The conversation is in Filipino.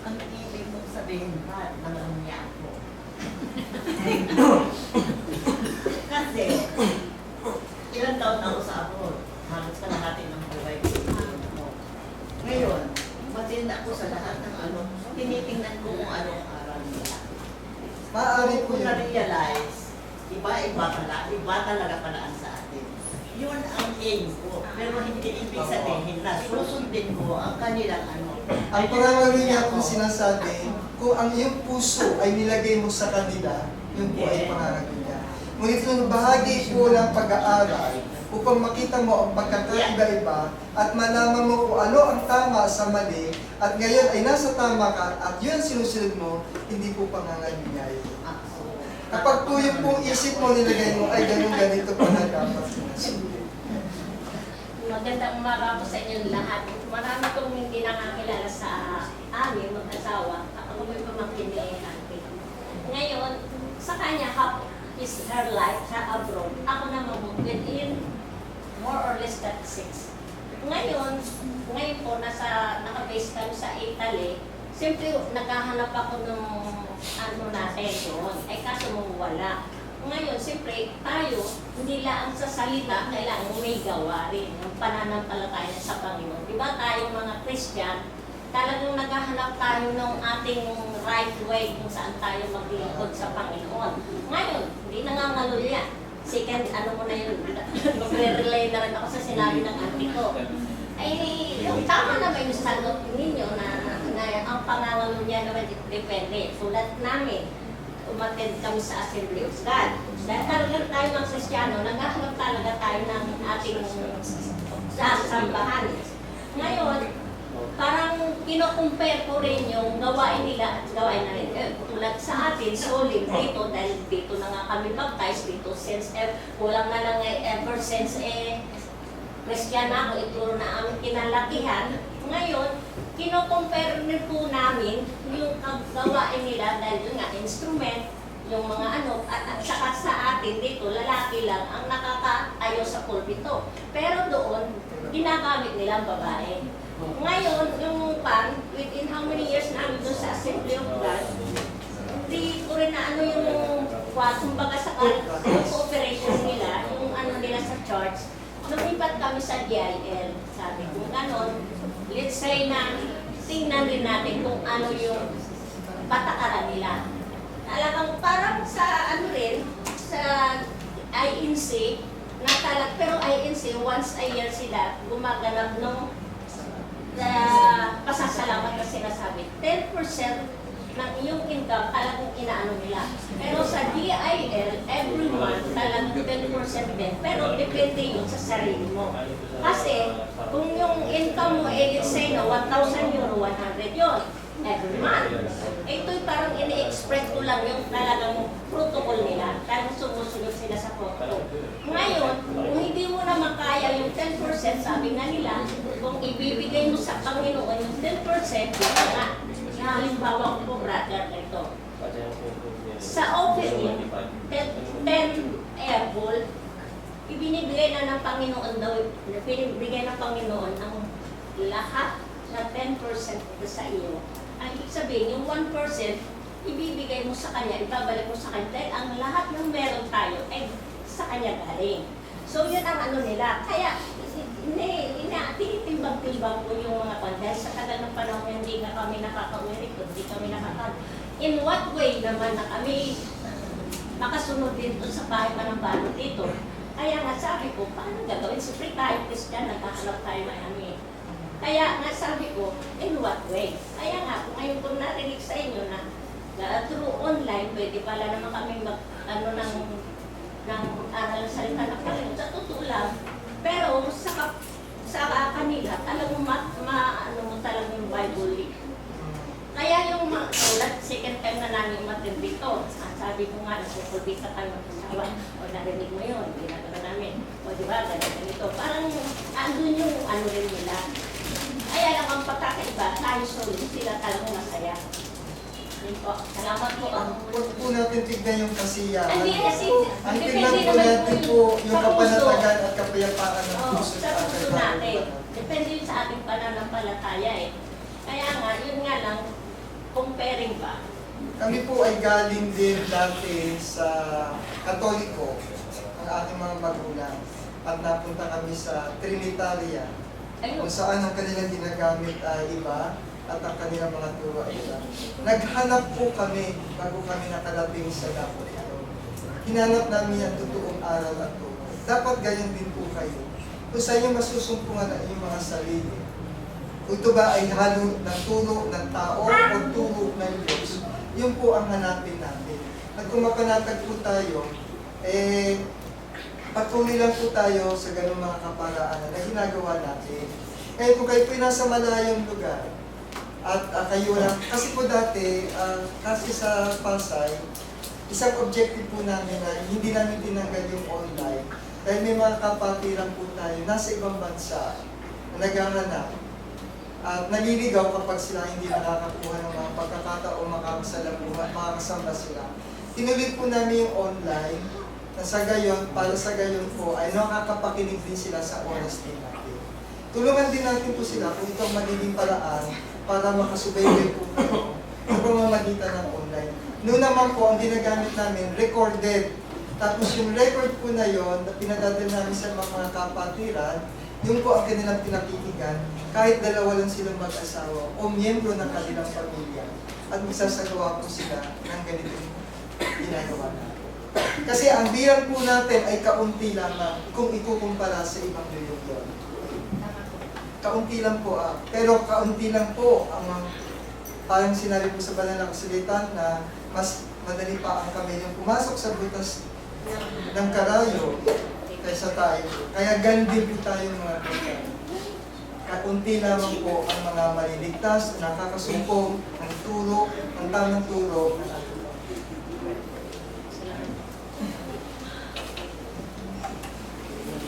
ang ibig mong sabihin ba, nangangayak mo? Kasi, ilang taon na ako sa abroad. Halos kalahati ng buhay ko. Ano. Ngayon, matinda ako sa lahat ng ano, tinitingnan ko kung anong aral nila. Maaari yun. na-realize, iba-iba pala, iba talaga palaan sa atin. Yun ang aim ko. Pero hindi ibig sabihin na susundin ko ang kanilang ano. Ang pangangalunya kung sinasabi, kung ang iyong puso ay nilagay mo sa kanila, yun po ay pangangalunya. Ngunit yung bahagi po ng pag-aaral, upang makita mo ang pagkakaiba-iba at malaman mo kung ano ang tama sa mali, at ngayon ay nasa tama ka at yun sinusunod mo, hindi po pangangalunya yun. Ako. Kapag po yung pong isip mo nilagay mo, ay ganun ganito pa na dapat sinusunod. Umaga po sa inyong lahat. Marami kong hindi nakakilala sa amin, mag-asawa. Ako may pamangkin ni. Ngayon, sa kanya, half is her life sa abroad. Ako naman within more or less 36. Ngayon, ngayon po, nasa, nakabase kami sa Italy. Siyempre, naghahanap ako ng ano natin doon. Ay kaso mo wala. Ngayon, siyempre, tayo, hindi lang sa salita, kailangan may gawa rin. Ang pananampalataya sa Panginoon. Di ba tayong mga Christian, talagang naghahanap tayo ng ating right way kung saan tayo maglingkod sa Panginoon. Ngayon, hindi nangangaluya. Second, ano mo na yun, magre-relay na rin ako sa sinabi ng auntie ko. Ay, yung tama naman yung sagot ninyo na, na ang pangangaluya naman depende. Tulad namin, umattend kami sa Assembly of God. Dahil talaga tayo mga Kristiyano, naghahanap talaga tayo ng ating sasambahan. Ngayon, parang kino-compare ko rin yung gawain nila at gawain na rin. Eh, tulad sa atin, solid dito, dahil dito na nga kami baptized dito, since eh, kulang na lang eh, ever since eh, Kristiyana ako, ituro na aming kinalakihan. Ngayon, kino-compare rin po namin yung gawain nila dahil yun nga, instrument, yung mga ano, at, at saka sa atin dito, lalaki lang ang nakakaayo sa pulpito. Pero doon, ginagamit nila ang babae. Ngayon, yung pan, within how many years namin doon sa Assembly of God, hindi ko rin na ano yung, kumbaga sa yung cooperation nila, yung ano nila sa church, lumipat kami sa DIL. Sabi ko, ganon, let's say na tingnan din natin kung ano yung patakaran nila. Talagang parang sa ano rin, sa INC, na talag, pero INC, once a year sila gumaganap ng na pasasalamat na sinasabi. 10% ng iyong income talagang inaano nila. Pero sa DIL, every month talagang 10% din. Pero depende yun sa sarili mo. Kasi kung yung income mo, eh, say na 1,000 euro, 100 yun every month. Eh, Ito'y parang ini-express ko lang yung talagang protocol nila. Talagang sumusunod sila sa protocol. Ngayon, kung hindi mo na makaya yung 10%, sabi nga nila, kung ibibigay mo sa Panginoon yung 10%, yun nga. Halimbawa ko po, brother, ito. Sa offering, 10, 10 airball, ibinibigay na ng Panginoon daw, binibigay ng Panginoon ang lahat na 10% ito sa iyo. Ang ibig sabihin, yung 1%, ibibigay mo sa Kanya, ibabalik mo sa Kanya, dahil ang lahat ng meron tayo ay sa Kanya galing. So yun ang ano nila. Kaya, hindi, ina, tinitimbang-timbang ko yung mga pan. Sa tagal ng panahon, hindi na kami nakaka-uwi hindi kami nakaka In what way naman na kami makasunod doon sa bahay pa ng balo dito. Kaya nga sabi ko, paano gagawin? Siyempre tayo Christian, nagkakalap tayo ano eh. Kaya nga sabi ko, in what way? Kaya nga, kung ngayon ko narinig sa inyo na na through online, pwede pala naman kami mag, ano, ng, ng aral sa salita ng Panginoon. Sa totoo lang. Pero sa, sa kanila, talagang ma, ma, ano mo talagang Bible. Kaya yung mga tulad, second time na namin dito, ah, sabi ko nga, nagpupulbita tayo mag-asawa, o narinig mo yun, ginagawa namin, o di ba, ganito, ganito. Parang andun yung ano rin nila. Kaya lang ang pagkakaiba, tayo solid, sila talagang po, salamat po. Ang huwag po natin tignan yung kasiyahan. Hindi kasi, Ang depende tignan po naman natin po yung sa puso. kapanatagan at kapayapaan ng Oo, puso sa puso natin. Depende yun sa ating pananampalataya eh. Kaya nga, yun nga lang, comparing ba? Kami po ay galing din dati sa Katoliko, ang aking mga magulang. At napunta kami sa Trinitaria, Ayun. kung saan ang kanilang ginagamit ay iba at ang kanilang mga iba. Naghanap po kami bago kami nakarating sa dapat ito. Hinanap namin ang totoong aral at turo. Dapat ganyan din po kayo. Kung sa inyo masusumpungan ang inyong mga sarili, ito ba ay halo ng turo ng tao o turo ng Diyos, yun po ang hanapin natin. At kung mapanatag po tayo, eh, patuloy lang po tayo sa ganung mga kaparaanan na ginagawa natin. Kaya kung kayo po ay nasa malayong lugar, at ah, kayo lang, kasi po dati, ah, kasi sa Pasay, isang objective po namin na hindi namin tinanggal yung online dahil may mga kapatiran po tayo nasa ibang bansa na naghahanap at naliligaw kapag sila hindi nakakakuha ng mga pagkakataon makakasalamuhan, makakasamba sila. Tinuloy po namin yung online na sa gayon, para sa gayon po ay nakakapakinig din sila sa oras din natin. Tulungan din natin po sila kung ito ang magiging paraan para makasubaybay po kayo sa pamamagitan ng online. Noon naman po, ang ginagamit namin, recorded. Tapos yung record po na yon na pinadadal namin sa mga kapatiran, yun po ang kanilang pinakikinggan, kahit dalawa lang silang mag-asawa o miyembro ng kanilang pamilya. At magsasagawa po sila ng ganitong ginagawa natin. Kasi ang bilang po natin ay kaunti lamang kung ikukumpara sa ibang reliyon. Kaunti lang po ah. Pero kaunti lang po ang parang sinabi po sa banal na kasulatan na mas madali pa ang kamilyong pumasok sa butas ng karayo kaysa tayo. Kaya ganun din po tayo mga kapatid. Kaunti lamang po ang mga maliligtas na nakakasumpong ng turo, ng tamang turo